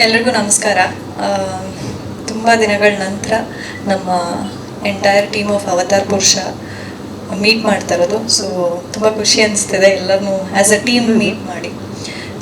ಎಲ್ರಿಗೂ ನಮಸ್ಕಾರ. ತುಂಬ ದಿನಗಳ ನಂತರ ನಮ್ಮ entire team of Avatar Purusha meet ಮಾಡ್ತಾ ಇರೋದು. ಸೊ ತುಂಬ ಖುಷಿ ಅನಿಸ್ತಿದೆ ಎಲ್ಲರನ್ನೂ ಆ್ಯಸ್ ಅ ಟೀಮ್ ಮೀಟ್ ಮಾಡಿ.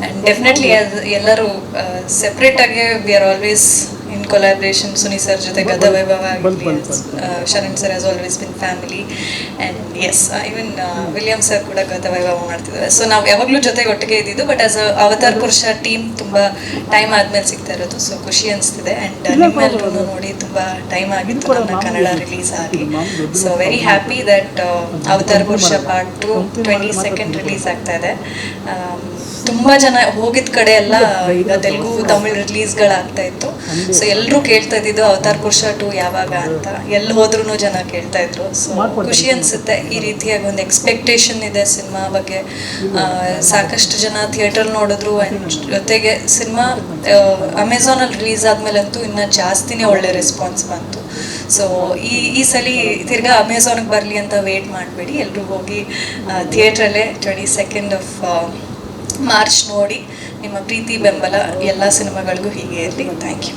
ಆ್ಯಂಡ್ ಡೆಫಿನೆಟ್ಲಿ ಎಲ್ಲರೂ ಸೆಪ್ರೇಟಾಗಿ we are always collaboration Suni sir ಜೊತೆ ಗದ ವೈಭವ ಆಗಲಿ Sharan sir as always been family and S Evan William sir ಕೂಡ ಗದ ವೈಭವ ಮಾಡ್ತಿದ್ದಾರೆ. ಸೊ ನಾವು ಯಾವಾಗಲೂ ಜೊತೆಗೆ ಒಟ್ಟಿಗೆ ಇದ್ದಿದ್ದು but as a Avatar Purusha team ತುಂಬಾ ಟೈಮ್ ಆದ್ಮೇಲೆ ಸಿಗ್ತಾ ಇರೋದು. ಸೊ ಖುಷಿ ಅನಿಸ್ತಿದೆ. ಅಂಡ್ ನಿಮ್ಮೆಲ್ಲರೂ ನೋಡಿ ತುಂಬಾ ಟೈಮ್ ಆಗಿತ್ತು ನಮ್ಮ ಕನ್ನಡ ರಿಲೀಸ್ ಆಗಿ. So very happy that Avatar Purusha part two twenty second release ಆಗ್ತಾ ಇದೆ. ಆಮ್, ತುಂಬಾ ಜನ ಹೋಗಿದ ಕಡೆ ಎಲ್ಲ ಈಗ ತೆಲುಗು ತಮಿಳ್ ರಿಲೀಸ್ಗಳಾಗ್ತಾ ಇತ್ತು. ಸೊ ಎಲ್ಲರೂ ಕೇಳ್ತಾ ಇದ್ದಿದ್ದು ಅವತಾರ್ ಪುರುಷ ಟು ಯಾವಾಗ ಅಂತ. ಎಲ್ಲಿ ಹೋದ್ರೂ ಜನ ಕೇಳ್ತಾ ಇದ್ರು. ಸೊ ಖುಷಿ ಅನ್ಸುತ್ತೆ. ಈ ರೀತಿಯಾಗಿ ಒಂದು ಎಕ್ಸ್ಪೆಕ್ಟೇಷನ್ ಇದೆ ಸಿನಿಮಾ ಬಗ್ಗೆ. ಸಾಕಷ್ಟು ಜನ ಥಿಯೇಟರ್ ನೋಡಿದ್ರು. ಜೊತೆಗೆ ಸಿನಿಮಾ ಅಮೆಝಾನಲ್ಲಿ ರಿಲೀಸ್ ಆದ್ಮೇಲಂತೂ ಇನ್ನ ಜಾಸ್ತಿನೇ ಒಳ್ಳೆ ರೆಸ್ಪಾನ್ಸ್ ಬಂತು. ಸೊ ಈ ಈ ಸಲ ತಿರ್ಗಾ ಅಮೆಝಾನ್ಗೆ ಬರಲಿ ಅಂತ ವೇಟ್ ಮಾಡಬೇಡಿ. ಎಲ್ಲರೂ ಹೋಗಿ ಥಿಯೇಟ್ರಲ್ಲೇ ಟ್ವೆಂಟಿ ಸೆಕೆಂಡ್ ಆಫ್ ಮಾರ್ಚ್ ನೋಡಿ ನಿಮ್ಮ ಪ್ರೀತಿ ಬೆಂಬಲ ಎಲ್ಲ ಸಿನಿಮಾಗಳಿಗೂ ಹೀಗೆ ಇರಲಿ. Thank you